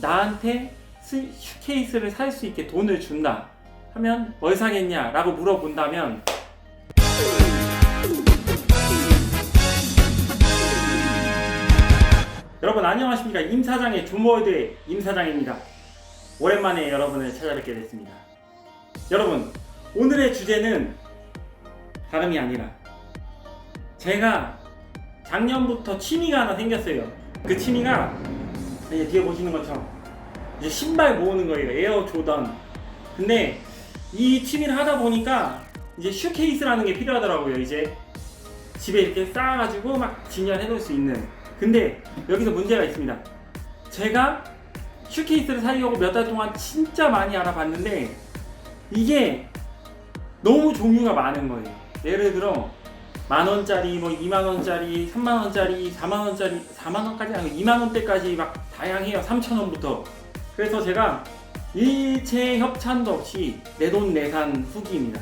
나한테 스- 슈케이스를 살 수 있게 돈을 준다. 하면 뭘 사겠냐 라고 물어본다면 여러분 안녕하십니까? 임사장의 주모월드의 임사장입니다. 오랜만에 여러분을 찾아뵙게 됐습니다. 여러분 오늘의 주제는 다름이 아니라 제가 작년부터 취미가 하나 생겼어요. 그 취미가 이제 뒤에 보시는 것처럼 이제 신발 모으는 거예요. 에어 조던. 근데 이 취미를 하다 보니까 이제 슈케이스라는 게 필요하더라고요 이제. 집에 이렇게 쌓아가지고 막 진열해 놓을 수 있는. 근데 여기서 문제가 있습니다. 제가 슈케이스를 사려고 몇 달 동안 진짜 많이 알아봤는데 이게 너무 종류가 많은 거예요. 예를 들어 만 원짜리, 뭐 2만 원짜리, 3만 원짜리, 4만 원짜리, 4만 원까지 아니고 2만 원대까지 막 다양해요. 3천 원부터. 그래서 제가 일체 협찬도 없이 내돈내산 후기입니다.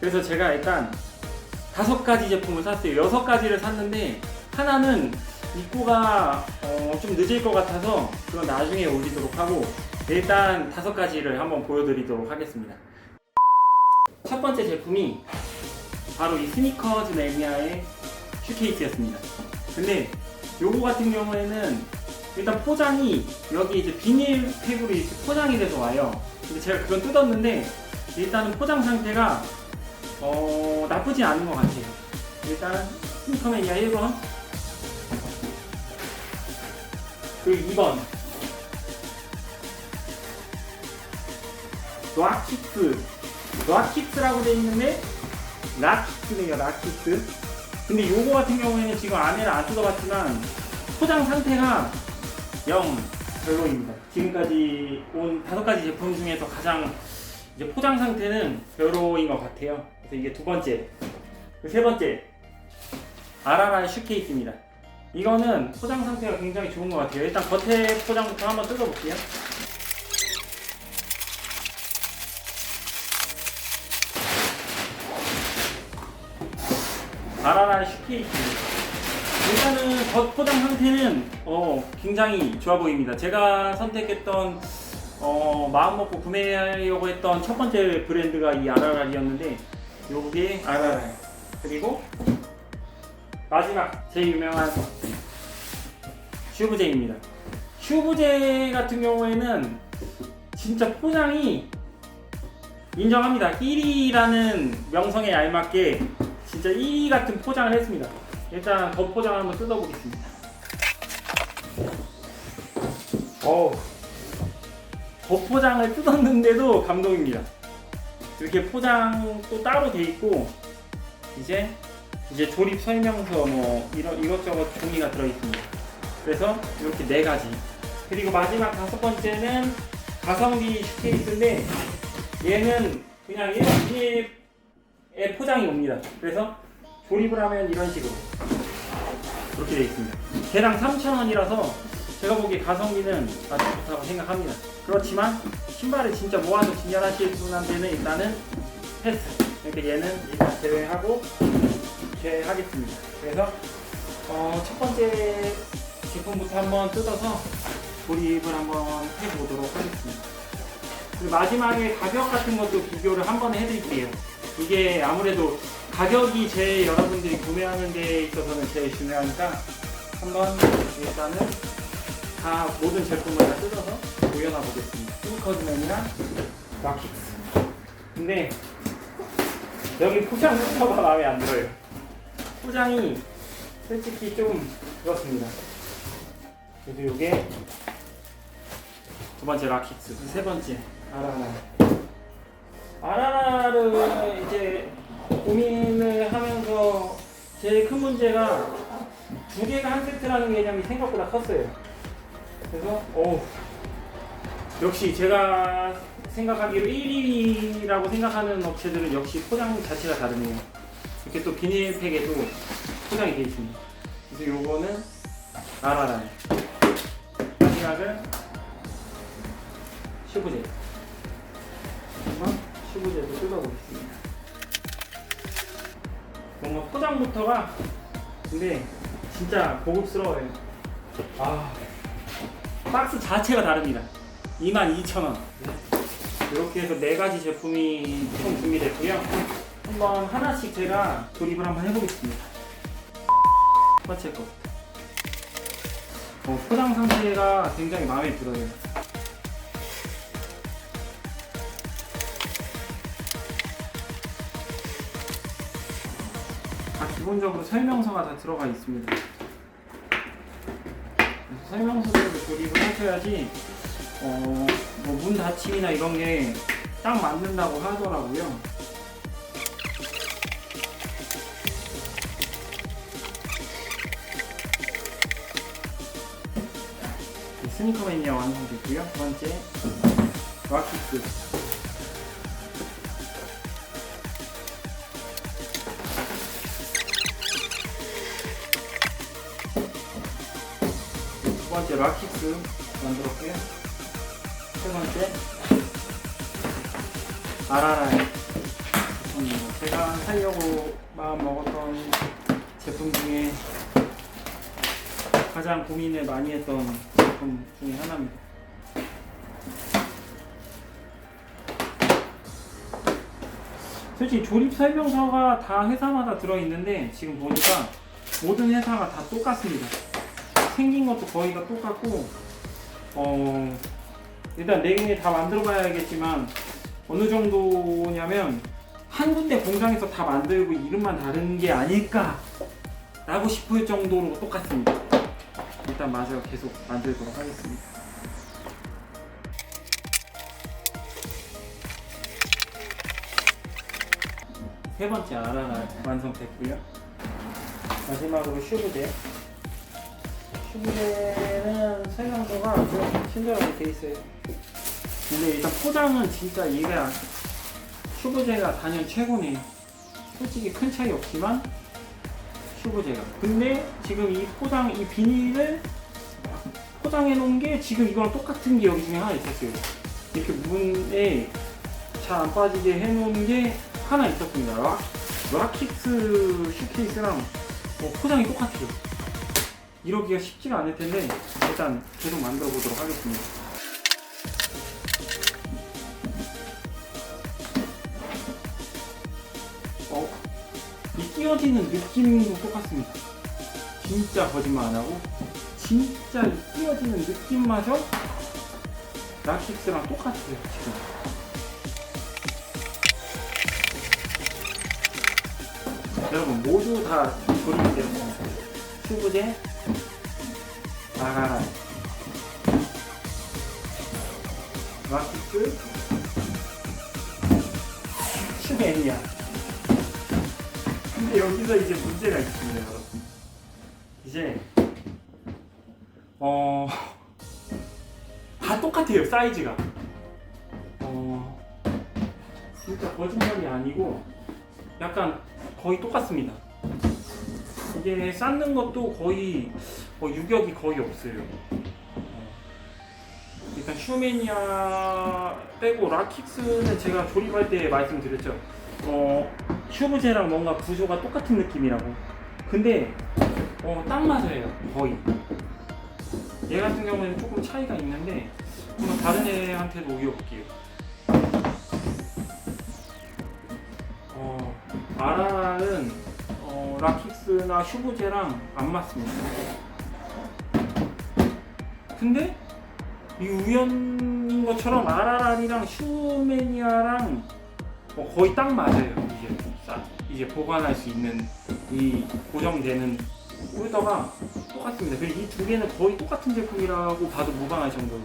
그래서 제가 일단 다섯 가지 제품을 샀어요. 여섯 가지를 샀는데 하나는 입고가 어, 좀 늦을 것 같아서 그건 나중에 올리도록 하고 일단 다섯 가지를 한번 보여드리도록 하겠습니다. 첫 번째 제품이 바로 이 스니커즈 매니아의 슈케이스였습니다. 근데 요거 같은 경우에는 일단 포장이 여기 이제 비닐팩으로 이렇게 포장이 돼서 와요. 근데 제가 그건 뜯었는데 일단은 포장 상태가 어, 나쁘지 않은 것 같아요. 일단 스니커 매니아 1번 그리고 2번 락키스 락키스라고 되어 있는데 락키스네요 락키스. 근데 요거 같은 경우에는 지금 안에를 안 뜯어봤지만 포장 상태가 영 별로입니다. 지금까지 온 다섯 가지 제품 중에서 가장 이제 포장 상태는 별로인 것 같아요. 그래서 이게 두 번째 그세 번째 아라라의 슈케이스입니다. 이거는 포장 상태가 굉장히 좋은 것 같아요. 일단 겉에 포장부터 한번 뜯어볼게요 아라라 슈케이크 일단은 겉 포장 상태는 어, 굉장히 좋아 보입니다. 제가 선택했던 어, 마음먹고 구매하려고 했던 첫 번째 브랜드가 이 아라랄이었는데 요게 아라랄 그리고 마지막 제일 유명한 슈브제입니다. 슈브제 같은 경우에는 진짜 포장이 인정합니다. 1위라는 명성에 알맞게 진짜 1위 같은 포장을 했습니다. 일단 겉 포장 한번 뜯어보겠습니다. 어우, 겉 포장을 뜯었는데도 감동입니다. 이렇게 포장 또 따로 돼 있고 이제 이제 조립 설명서 뭐 이런 이것저것 종이가 들어 있습니다. 그래서 이렇게 네 가지. 그리고 마지막 다섯 번째는 가성비 슈케이스인데 얘는 그냥 이렇게 에 포장이 옵니다. 그래서 조립을 하면 이런 식으로 이렇게 되어 있습니다. 개당 3,000원이라서 제가 보기에 가성비는 아주 좋다고 생각합니다. 그렇지만 신발을 진짜 모아서 진열하실 분한테는 일단은 패스. 그러니까 얘는 일단 제외하고 제외하겠습니다. 그래서 어, 첫 번째 제품부터 한번 뜯어서 조립을 한번 해보도록 하겠습니다. 그리고 마지막에 가격 같은 것도 비교를 한번 해드릴게요. 이게 아무래도 가격이 제일 여러분들이 구매하는 데 있어서는 제일 중요하니까 한번 일단은 다 모든 제품을 다 뜯어서 보여놔 보겠습니다. 스니커즈맨이랑 락킥스. 근데 여기 포장부터가 마음에 안 들어요. 포장이 솔직히 좀 그렇습니다. 그래서 이게 두 번째 락킥스, 세 번째 아라나. 아라라를 이제 고민을 하면서 제일 큰 문제가 두 개가 한 세트라는 개념이 생각보다 컸어요. 그래서 오 역시 제가 생각하기로 1위라고 생각하는 업체들은 역시 포장 자체가 다르네요. 이렇게 또 비닐팩에도 포장이 되어 있습니다. 그래서 요거는 아라라. 마지막은 슈브제. 슈브제도 뜯어보겠습니다. 뭔가 포장부터가 근데 진짜 고급스러워요. 아 박스 자체가 다릅니다. 22,000원. 이렇게 해서 네 가지 제품이 총 준비됐고요. 한번 하나씩 제가 조립을 한번 해보겠습니다. 첫 번째 거. 어, 포장 상태가 굉장히 마음에 들어요. 기본적으로 설명서가 다 들어가 있습니다. 설명서대로 조립을 하셔야지 어, 뭐문 닫힘이나 이런 게 딱 맞는다고 하더라고요. 네, 스니커 매니아 완성됐고요. 두 번째 락키스 락키스 만들었고요. 세 번째 아라라이. 제가 사려고 마음 먹었던 제품 중에 가장 고민을 많이 했던 제품 중에 하나입니다. 솔직히 조립 설명서가 다 회사마다 들어있는데 지금 보니까 모든 회사가 다 똑같습니다. 생긴 것도 거의 다 똑같고 어 일단 네 개 다 만들어 봐야겠지만 어느 정도냐면 한 군데 공장에서 다 만들고 이름만 다른 게 아닐까 라고 싶을 정도로 똑같습니다. 일단 마저 계속 만들도록 하겠습니다. 세 번째 아라라 완성됐고요. 마지막으로 슈브제 슈 브제는 설명서가 좀 친절하게 돼 있어요 근데 일단 포장은 진짜 얘가 슈브제가 단연 최고네요. 솔직히 큰 차이 없지만 슈브제가. 근데 지금 이 포장 이 비닐을 포장해 놓은 게 지금 이거랑 똑같은 게 여기 중에 하나 있었어요. 이렇게 문에 잘 안 빠지게 해 놓은 게 하나 있었습니다. 락, 락킥스 슈케이스랑 어, 포장이 똑같아요. 이러기가 쉽지가 않을 텐데 일단 계속 만들어 보도록 하겠습니다. 어, 이 끼워지는 느낌도 똑같습니다. 진짜 거짓말 안 하고 진짜 이 끼워지는 느낌마저 락식스랑 똑같아요 지금. 여러분 모두 다 조립이 되었습니다. 슈브제 나가라 락식스 슈베니아 근데 여기서 이제 문제가 있습니다, 여러분. 이제 어. 다 똑같아요, 사이즈가. 어. 진짜 거짓말이 아니고 약간 거의 똑같습니다. 이게 쌓는 것도 거의 어, 유격이 거의 없어요. 어. 일단 슈메니아 빼고 라킥스는 제가 조립할 때 말씀드렸죠. 어, 슈브제랑 뭔가 구조가 똑같은 느낌이라고. 근데 어, 딱 맞아요. 거의. 얘 같은 경우에는 조금 차이가 있는데 한번 다른 애한테도 우겨볼게요. 어, 아라는 어, 라킥스나 슈브제랑 안 맞습니다. 근데 이 우연인 것처럼 아라란이랑 슈메니아랑 어, 거의 딱 맞아요. 이제 싹 이제 보관할 수 있는 이 고정되는 홀더가 똑같습니다. 그리고 이 두 개는 거의 똑같은 제품이라고 봐도 무방할 정도로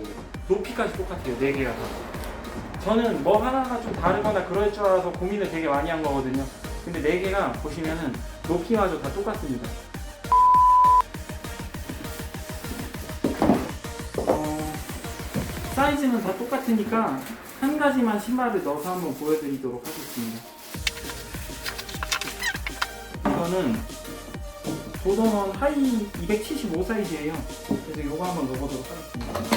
높이까지 똑같아요. 네 개가 다. 저는 뭐 하나가 좀 다르거나 그럴 줄 알아서 고민을 되게 많이 한 거거든요. 근데 네 개가 보시면은 높이마저 다 똑같습니다. 어, 사이즈는 다 똑같으니까 한 가지만 신발을 넣어서 한번 보여드리도록 하겠습니다. 이거는 도도먼 하이 275 사이즈예요. 그래서 이거 한번 넣어보도록 하겠습니다.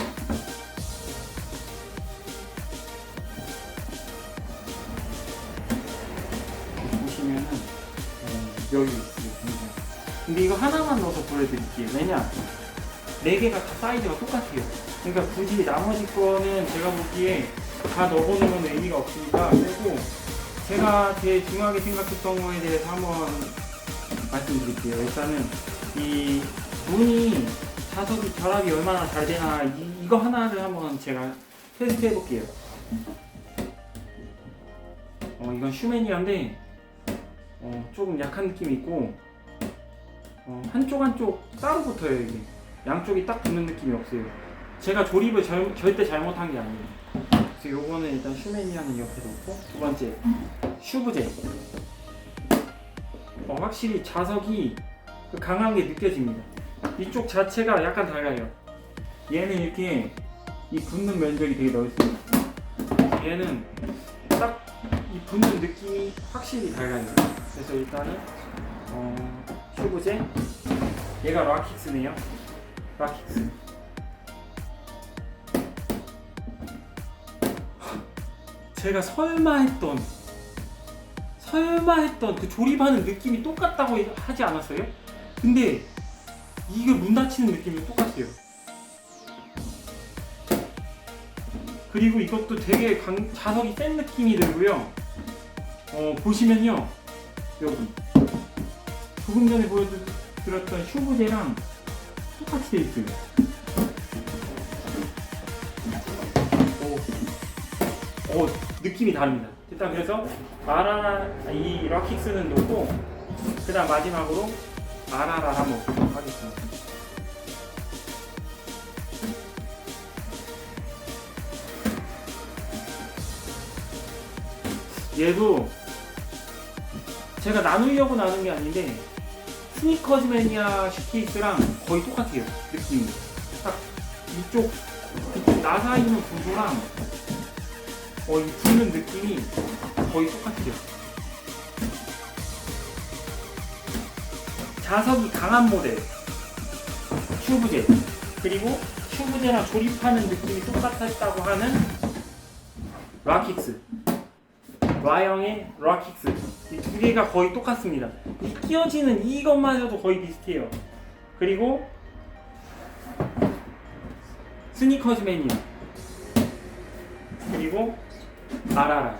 있어요. 굉장히. 근데 이거 하나만 넣어서 보여드릴게요. 왜냐? 네 개가 다 사이즈가 똑같아요. 그러니까 굳이 나머지 거는 제가 보기에 다 넣어보는 건 의미가 없으니까 빼고 제가 제일 중요하게 생각했던 거에 대해서 한번 말씀드릴게요. 일단은 이 문이 자석이 결합이 얼마나 잘 되나 이, 이거 하나를 한번 제가 테스트 해볼게요. 어 이건 슈메니아인데 어, 조금 약한 느낌이 있고 어, 한쪽 한쪽 따로 붙어요 이게 양쪽이 딱 붙는 느낌이 없어요. 제가 조립을 절, 절대 잘못한 게 아니에요. 그래서 요거는 일단 슈메니아는 옆에 놓고 두 번째 슈브제 어, 확실히 자석이 그 강한 게 느껴집니다. 이쪽 자체가 약간 달라요. 얘는 이렇게 이 붙는 면적이 되게 넓습니다. 얘는 딱 이 붙는 느낌이 확실히 달라요. 그래서 일단은 어, 슈브제 얘가 락킥스네요. 락킥스. 제가 설마 했던 설마 했던 그 조립하는 느낌이 똑같다고 하지 않았어요? 근데 이게 문 닫히는 느낌이 똑같아요. 그리고 이것도 되게 강, 자석이 센 느낌이 들고요. 어, 보시면요. 여기. 조금 전에 보여드렸던 슈브제랑 똑같이 돼 있어요. 오, 오, 느낌이 다릅니다. 일단 그래서 마라라 이 락킥스는 놓고 그다음 마지막으로 마라라 한번 보도록 하겠습니다. 얘도 제가 나누려고 나눈 게 아닌데 스니커즈 매니아 슈케이스랑 거의 똑같아요. 느낌이. 딱 이쪽 나사 있는 구조랑 어, 이 붙는 느낌이 거의 똑같아요. 자석이 강한 모델 슈브제 그리고 슈브제랑 조립하는 느낌이 똑같았다고 하는 락킥스 Y형의 락킥스 이 두 개가 거의 똑같습니다. 이 끼어지는 이것마저도 거의 비슷해요. 그리고 스니커즈 매니아 그리고 아라라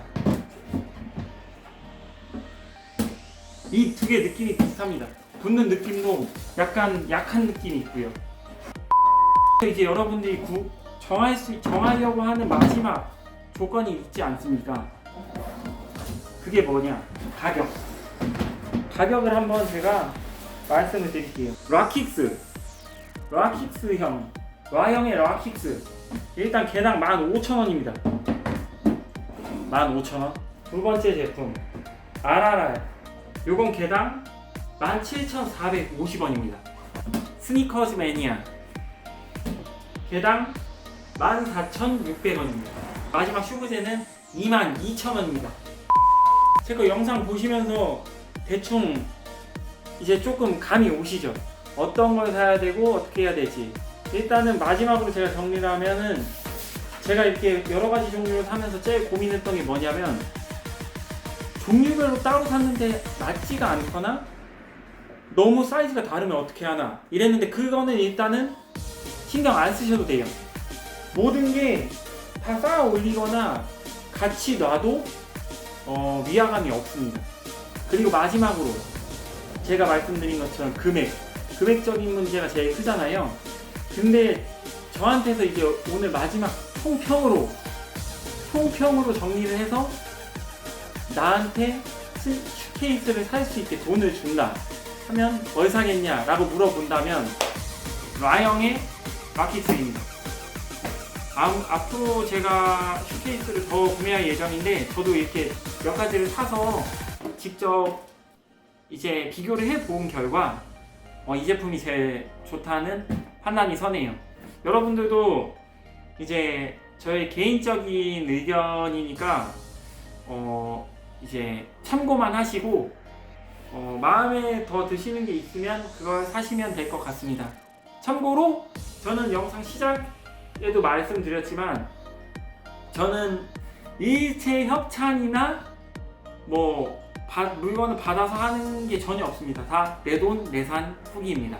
이 두 개 느낌이 비슷합니다. 붙는 느낌도 약간 약한 느낌이 있고요. 이제 여러분들이 구, 정할 수 정하려고 하는 마지막 조건이 있지 않습니까? 그게 뭐냐? 가격. 가격을 한번 제가 말씀을 드릴게요. 락킥스. 락킥스형. Y형의 락킥스. 일단 개당 15,000원입니다. 15,000원. 두 번째 제품. 아라라. 요건 개당 17,450원입니다. 스니커즈 매니아. 개당 14,600원입니다. 마지막 슈브제는 22,000원입니다. 제 거 영상 보시면서 대충 이제 조금 감이 오시죠? 어떤 걸 사야 되고 어떻게 해야 될지. 일단은 마지막으로 제가 정리를 하면은 제가 이렇게 여러 가지 종류를 사면서 제일 고민했던 게 뭐냐면 종류별로 따로 샀는데 맞지가 않거나 너무 사이즈가 다르면 어떻게 하나 이랬는데 그거는 일단은 신경 안 쓰셔도 돼요. 모든 게 다 쌓아 올리거나 같이 놔도 어, 위화감이 없습니다. 그리고 마지막으로 제가 말씀드린 것처럼 금액 금액적인 문제가 제일 크잖아요. 근데 저한테서 이제 오늘 마지막 총평으로 총평으로 정리를 해서 나한테 스- 슈케이스를 살 수 있게 돈을 준다 하면 뭘 사겠냐라고 물어본다면 라형의 마키스입니다. 아, 앞으로 제가 슈케이스를 더 구매할 예정인데 저도 이렇게 몇 가지를 사서 직접 이제 비교를 해 본 결과 어, 이 제품이 제일 좋다는 판단이 서네요. 여러분들도 이제 저의 개인적인 의견이니까 어, 이제 참고만 하시고 어, 마음에 더 드시는 게 있으면 그걸 사시면 될 것 같습니다. 참고로 저는 영상 시작에도 말씀드렸지만 저는 일체 협찬이나 뭐 바- 물건을 받아서 하는 게 전혀 없습니다. 다 내 돈 내산 후기입니다.